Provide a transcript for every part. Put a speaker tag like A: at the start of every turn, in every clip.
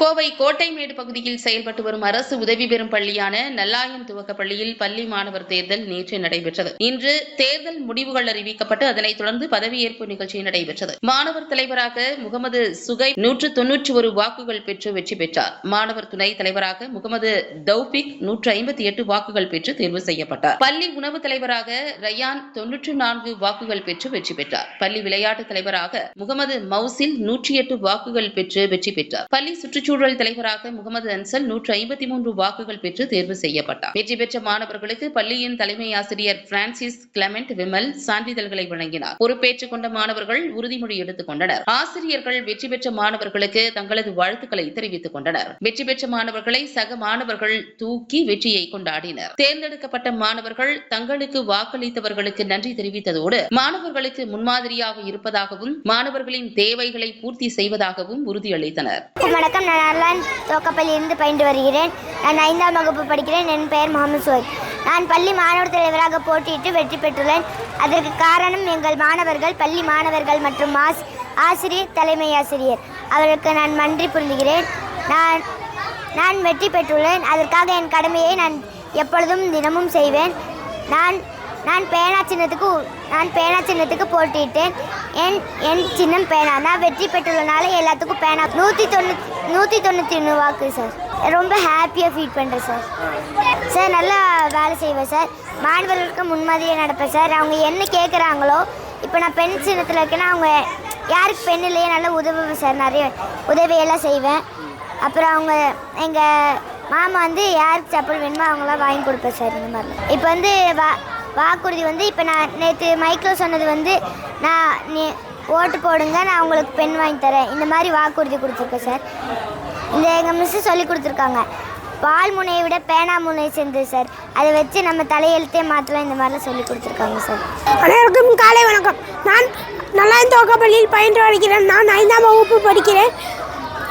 A: கோவை கோட்டைமேடு பகுதியில் செயல்பட்டு வரும் அரசு உதவி பெறும் பள்ளியான நல்லாயம் துவக்க பள்ளியில் பள்ளி மாணவர் தேர்தல் நேற்று நடைபெற்றது. இன்று தேர்தல் முடிவுகள் அறிவிக்கப்பட்டு அதனைத் தொடர்ந்து பதவியேற்பு நிகழ்ச்சி நடைபெற்றது. மாணவர் தலைவராக முகமது சுகை நூற்று தொன்னூற்றி ஒரு வாக்குகள் பெற்று வெற்றி பெற்றார். மாணவர் துணை தலைவராக முகமது தௌபிக் நூற்று ஐம்பத்தி எட்டு வாக்குகள் பெற்று தேர்வு செய்யப்பட்டார். பள்ளி உணவு தலைவராக ரயான் தொன்னூற்று நான்கு வாக்குகள் பெற்று வெற்றி பெற்றார். பள்ளி விளையாட்டு தலைவராக முகமது மௌசில் நூற்றி எட்டு வாக்குகள் பெற்று வெற்றி பெற்றார். பள்ளி சுற்று சுற்றுச்சூழல் தலைவராக முகமது அன்சல் நூற்று ஐம்பத்தி மூன்று வாக்குகள் பெற்று தேர்வு செய்யப்பட்டார். வெற்றி பெற்ற மாணவர்களுக்கு பள்ளியின் தலைமை ஆசிரியர் பிரான்சிஸ் கிளமெண்ட் விமல் சான்றிதழ்களை வழங்கினார். பொறுப்பேற்றுக் கொண்ட மாணவர்கள் உறுதிமொழி எடுத்துக் கொண்டனர். ஆசிரியர்கள் வெற்றி பெற்ற மாணவர்களுக்கு தங்களது வாழ்த்துக்களை தெரிவித்துக் கொண்டனர். வெற்றி பெற்ற மாணவர்களை சக மாணவர்கள் தூக்கி வெற்றியை கொண்டாடினர். தேர்ந்தெடுக்கப்பட்ட மாணவர்கள் தங்களுக்கு வாக்களித்தவர்களுக்கு நன்றி தெரிவித்ததோடு மாணவர்களுக்கு முன்மாதிரியாக இருப்பதாகவும் மாணவர்களின் தேவைகளை பூர்த்தி செய்வதாகவும் உறுதியளித்தனர்.
B: வணக்கம் நான் அர்லான் தோக்கப்பள்ளியிலிருந்து பயின்று வருகிறேன். நான் ஐந்தாம் வகுப்பு படிக்கிறேன். என் பெயர் முகமது சுவைத் நான் பள்ளி மாணவர் தலைவராக போட்டியிட்டு வெற்றி பெற்றுள்ளேன். அதற்கு காரணம் எங்கள் மாணவர்கள் பள்ளி மாணவர்கள் மற்றும் ஆஸ் ஆசிரியர் தலைமை ஆசிரியர். அவர்களுக்கு நான் நன்றி புரிந்துகிறேன். நான் நான் வெற்றி பெற்றுள்ளேன். அதற்காக என் கடமையை நான் எப்பொழுதும் தினமும் செய்வேன். நான் நான் பேனா சின்னத்துக்கு நான் பேனா சின்னத்துக்கு போட்டிட்டேன். என் என் சின்னம் பேனா. நான் வெற்றி பெற்றுள்ளனால எல்லாத்துக்கும் பேனா. நூற்றி தொண்ணூற்றி நூற்றி தொண்ணூற்றி ஒன்று வாக்கு சார் ரொம்ப ஹாப்பியாக ஃபீல் பண்ணுறேன் சார் சார் நல்லா வேலை செய்வேன் சார் மாணவர்களுக்கு முன்மாதிரியாக நடப்பேன் சார் அவங்க என்ன கேட்குறாங்களோ இப்போ நான் பெண் சின்னத்தில் இருக்கேன்னா அவங்க யாருக்கு பெண் இல்லையே நல்லா உதவுவேன் சார் நிறைய உதவியெல்லாம் செய்வேன். அப்புறம் அவங்க எங்கள் மாமா வந்து யாருக்கு சப்பல் வேணுமோ அவங்களாம் வாங்கி கொடுப்பேன் சார் இந்த மாதிரி. இப்போ வந்து வா வாக்குறுதி வந்து இப்போ நான் நேற்று மைக்கில் சொன்னது வந்து நான் நீ ஓட்டு போடுங்க நான் உங்களுக்கு பெண் வாங்கி தரேன். இந்த மாதிரி வாக்குறுதி கொடுத்துருக்கேன் சார். இந்த எங்கள் மிஸ்ஸு சொல்லி கொடுத்துருக்காங்க. பால் முனையை விட பேனா முனை சேர்ந்தது சார். அதை வச்சு நம்ம தலையெழுத்தே மாற்றலாம் இந்த மாதிரிலாம் சொல்லி கொடுத்துருக்காங்க சார்.
C: அனைவருக்கும் காலை வணக்கம். நான் நல்லா துவக்கப்பள்ளியில் பயின்று வருகிறேன் நான் ஐந்தாம் வகுப்பு படிக்கிறேன்.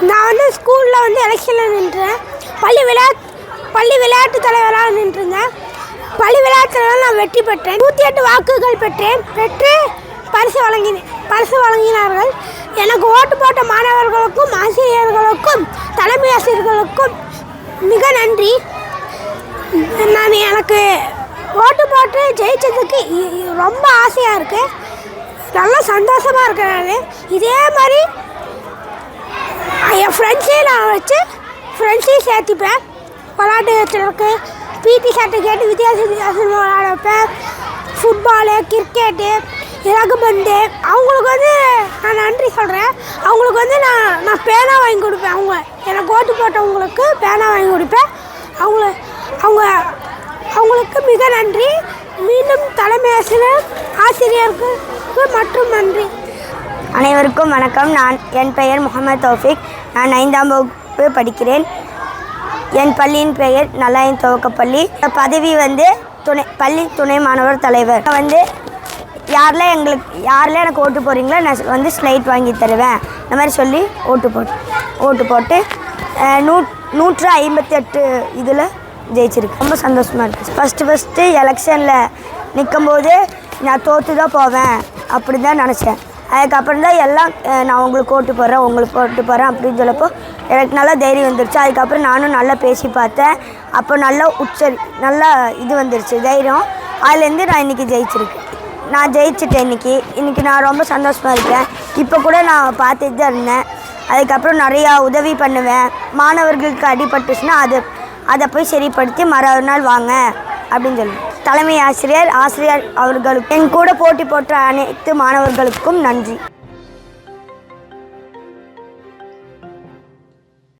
C: நான் வந்து ஸ்கூலில் வந்து எலெக்ஷனில் நின்றேன். பள்ளி விளையாட்டு பள்ளி விளையாட்டு தலைவராக நின்றுருந்தேன். பள்ளி விளையாட்டுல நான் வெற்றி பெற்றேன். நூற்றி எட்டு வாக்குகள் பெற்றேன். பெற்று பரிசு வழங்கினேன் பரிசு வழங்கினார்கள். எனக்கு ஓட்டு போட்ட மாணவர்களுக்கும் ஆசிரியர்களுக்கும் தலைமை ஆசிரியர்களுக்கும் மிக நன்றி. நான் எனக்கு ஓட்டு போட்டு ஜெயிச்சதுக்கு இ- ரொம்ப ஆசையாக இருக்குது நல்லா சந்தோஷமாக இருக்கிறாரு இதே மாதிரி என் ஃப்ரெண்ட்ஸையும் நான் வச்சு ஃப்ரெண்ட்ஸையும் சேர்த்துப்பேன். விளாட்டு பிடி சட்டை கேட்டு வித்தியாச வித்தியாசமாக விளாட வைப்பேன் ஃபுட்பாலு கிரிக்கெட்டு இறகுபந்து அவங்களுக்கு வந்து நான் நன்றி சொல்கிறேன் அவங்களுக்கு வந்து நான் நான் பேனா வாங்கி கொடுப்பேன். அவங்க எனக்கு ஓட்டு போட்டவங்களுக்கு பேனா வாங்கி கொடுப்பேன். அவங்கள அவங்க அவங்களுக்கு மிக நன்றி. மீண்டும் தலைமை ஆசிரியர் ஆசிரியருக்கு மற்றும் நன்றி.
B: அனைவருக்கும் வணக்கம். நான் என் பெயர் முகமது தோஃபிக். நான் ஐந்தாம் வகுப்பு படிக்கிறேன். என் பள்ளியின் பெயர் நல்லாயின் துவக்கப்பள்ளி. பதவி வந்து துணை பள்ளி துணை மாணவர் தலைவர். நான் வந்து யாரெல்லாம் எங்களுக்கு யாரெல்லாம் எனக்கு ஓட்டு போகிறீங்களோ நான் வந்து ஸ்லைட் வாங்கி தருவேன். இந்த மாதிரி சொல்லி ஓட்டு போட்டு ஓட்டு போட்டு நூ நூற்று ஐம்பத்தெட்டு இதில் ஜெயிச்சிருக்கு ரொம்ப சந்தோஷமாக இருக்குது ஃபஸ்ட்டு ஃபஸ்ட்டு எலெக்ஷனில் நிற்கும்போது நான் தோற்று தான் போவேன். அப்படி தான் நினச்சேன். அதுக்கப்புறம் தான் எல்லாம் நான் உங்களுக்கு ஓட்டு போடுறேன் உங்களுக்கு ஓட்டு போடுறேன் அப்படின்னு சொல்லப்போ எனக்கு நல்லா தைரியம் வந்துருச்சு. அதுக்கப்புறம் நானும் நல்லா பேசி பார்த்தேன். அப்போ நல்லா உச்சரி நல்லா இது வந்துருச்சு தைரியம். அதுலேருந்து நான் இன்றைக்கி ஜெயிச்சிருக்கேன் நான் ஜெயிச்சிட்டேன் இன்றைக்கி இன்றைக்கி நான் ரொம்ப சந்தோஷமாக இருக்கேன். இப்போ கூட நான் பார்த்துட்டு தான் இருந்தேன். அதுக்கப்புறம் நிறையா உதவி பண்ணுவேன். மாணவர்களுக்கு அடிபட்டுச்சுன்னா அது அதை போய் சரிப்படுத்தி மறுநாள் வாங்க அப்படின்னு சொல்லுவேன் தலைமை ஆசிரியர் ஆசிரியர் அவர்களுக்கு என் கூட போட்டி போட்ட அனைத்து மாணவர்களுக்கும் நன்றி.